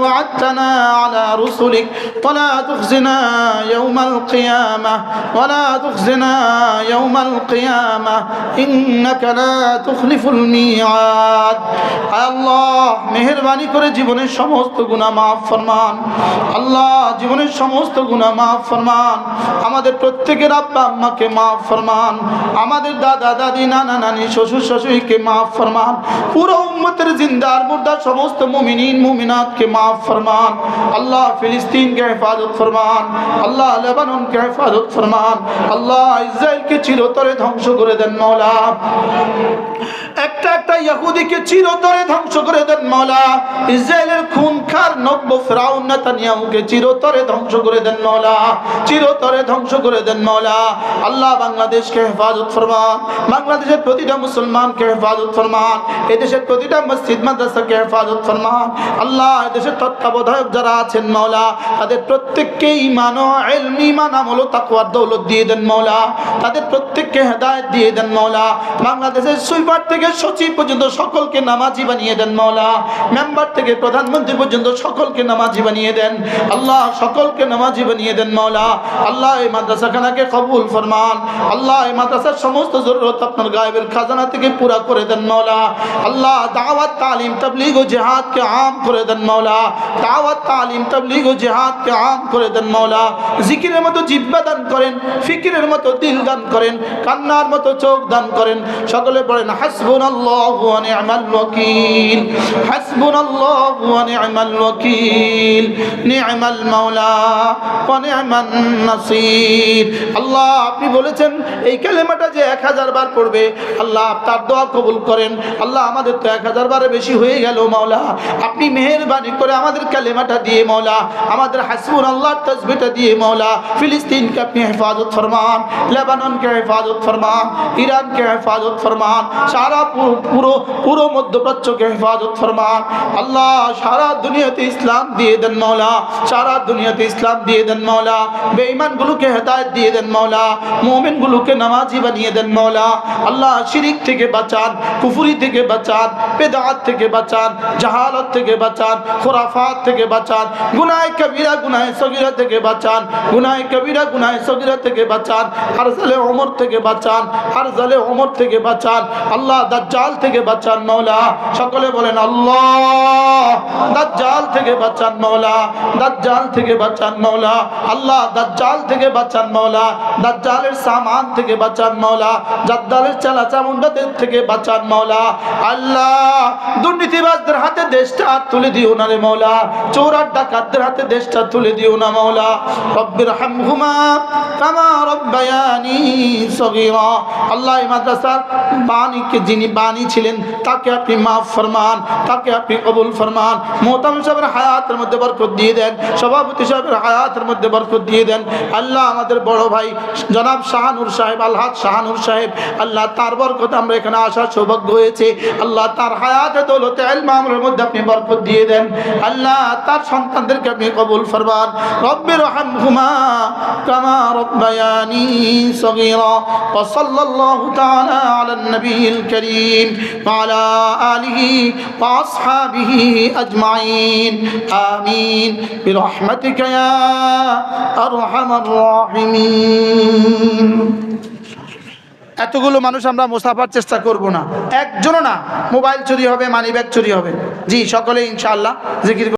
وعدتنا على رسلك ولا تخزنا يوم القيامة ولا تخزنا يوم القيامة إنك لا تخلف الميعاد আল্লাহ মেহরবানি করে জীবনের সমস্ত গুনাহ মাফ ফরমান আল্লাহ জীবনের সমস্ত গুনাহ মাফ ফরমান আমাদের প্রত্যেকের আব্বা আম্মাকে মাফ ফরমান আমাদের দাদা দাদি নানা নানি শ্বশুর শাশুড়িকে মাফ ফরমান পুরো উম্মতের জিন্দার মুর্দা সমস্ত মুমিনিন মুমিনাতকে মাফ ফরমান। আল্লাহ ফিলিস্তিনকে হেফাজত ফরমান। আল্লাহ লেবাননকে হেফাজত ফরমান। আল্লাহ ইসরায়েলকে চিরতরে ধ্বংস করে দেন মৌলা একটা একটা ইহুদিকে চিরতরে ধ্বংস করে দেন মৌলা ইসরায়েলের খুনখার নব্য ফেরাউন নেতানিয়াহুকে চিরতরে ধ্বংস করে দেন মৌলা চিরতরে ধ্বংস করে দেন মৌলা আল্লাহ বাংলাদেশকে হেফাজত ফরমান। বাংলাদেশের প্রতিটা মুসলমানকে হেফাজত ফরমান। এদেশের প্রতিটা মসজিদ, মাদ্রাসাকে হেফাজত ফরমান। আল্লাহ এদেশের তত্ত্বাবধায়ক যারা আছেন মৌলা তাদের প্রত্যেককে ইমান ও ইমান দৌলত দিয়ে দেন মৌলা তাদের প্রত্যেককে হেদায়েত দিয়ে দেন মৌলা বাংলাদেশের সুইপার থেকে সচিব পর্যন্ত সকলকে নামাজি বানিয়ে দেন মৌলা মেম্বার থেকে প্রধানমন্ত্রী পর্যন্ত সকলকে নামাজি বানিয়ে দেন। আল্লাহ সকলকে নামাজি বানিয়ে দেন মৌলা আল্লাহ এই মাদ্রাসাখানাকে কবুল ফরমান। আল্লাহ এই মাদ্রাসার সমস্ত জরুরত আপনার গায়েবের খাজানা থেকে পুরা করে দেন মৌলা আল্লাহ দাওয়াত, তালিম, তবলিগ ও জেহাদকে আম করে দেন মৌলা দাওয়াত, তালিম, তবলিগ ও জেহাদকে আম করে দেন মৌলা জিকিরের মতো জিব্বা দান করেন, ফিকিরের মতো দিল দান করেন, কান্নার মতো চোখ দান করেন। সকলে পড়েন হাসবুন ওয়াকিল ওয়াকিল মাওলা ওয়া নাসির। আল্লাহ, আপনি বলেছেন, এই কালেমাটা যে এক হাজার বার পড়বে, আল্লাহ তার দোয়া কবুল করেন। আল্লাহ, আমাদের তো এক হাজার বারে বেশি হয়ে গেল মাওলা। আপনি মেহেরবানি করে আমাদের কালেমাটা দিয়ে মাওলা আমাদের হাসবুন আল্লাহর তসবিটা দিয়ে মাওলা ফিলিস্তিনকে আপনি হেফাজত ফরমান, লেবাননকে হেফাজত ফরমান, ইরানকে হেফাজত ফরমান, সারা পুরো পুরো মধ্যপ্রাচ্যকে হেফাজত ফরমান। আল্লাহ, সারা দুনিয়াতে ইসলাম দিয়ে দেন মাওলা সারা দুনিয়াতে ইসলাম দিয়ে দেন মাওলা বেঈমানগুলোকে হেদায়েত দিয়ে দেন মাওলা মুমিনগুলোকে নামাজি বানিয়ে দেন মাওলা আল্লাহ, শিরিক থেকে বাঁচান, কুফুরি থেকে বাঁচান, বেদাত থেকে বাঁচান, জাহালত থেকে বাঁচান খোরাফাত থেকে বাঁচান। গুনায় কবিরা, গুনায় সগিরা থেকে বাঁচান। গুনায় কবিরা, গুনায় সগিরা থেকে বাঁচান। আর জালে ওমর থেকে বাঁচান। আর জালে ওমর থেকে বাঁচান। আল্লাহ দাজ্জাল থেকে বাঁচান। মৌলা সকলে বলেন, আল্লাহ। দাজ্জাল থেকে বাঁচান দাজ্জাল থেকে বাঁচান আল্লাহ দাজ্জাল থেকে বাঁচান দাজ্জালের সামান থেকে বাঁচান মাওলা জাদ্দালের চালা চামুন্ডাদের থেকে বাঁচান আল্লাহ দুর্নীতিবাজদের হাতে দেশটা তুলে দিও না রে চোরার ডাকাতদের হাতে দেশটা তুলে দিও না রব্বির হামহুমা কামা রব্বায়ানি সগীরা, আল্লাহ মাদ্রাসার বাণীকে যিনি বাণী ছিলেন, তাকে আপনি মাফ ফরমান, তাকে আপনি কবুল ফরমান। রহমান মোহতাম সাহেবের হায়াতের মধ্যে বরকত দিয়ে দেন, সভাপতি সাহেবের হায়াতের মধ্যে বরকত দিয়ে দেন। আল্লাহ আমাদের বড় ভাই জনাব শাহানুর সাহেব আল্লাহ শাহানুর সাহেব, আল্লাহ তার বরকত আমরা এখানে আসার সৌভাগ্য হয়েছে। আল্লাহ তার হায়াতে দৌলতে আলমামের মধ্যে আপনি বরকত দিয়ে দেন। আল্লাহ তার সন্তানদেরকে আপনি কবুল ফরবান রব্বের হামহুমা কামা রব্বায়ানি সগীরা, ওয়া সাল্লাল্লাহু তাআলা أجمعين آمين برحمتك يا أرحم الراحمين এতগুলো মানুষ আমরা মোসাফার চেষ্টা করব না একজনও না মোবাইল চুরি হবে মানি ব্যাগ চুরি হবে জি সকলে ইনশাআল্লাহ জিকির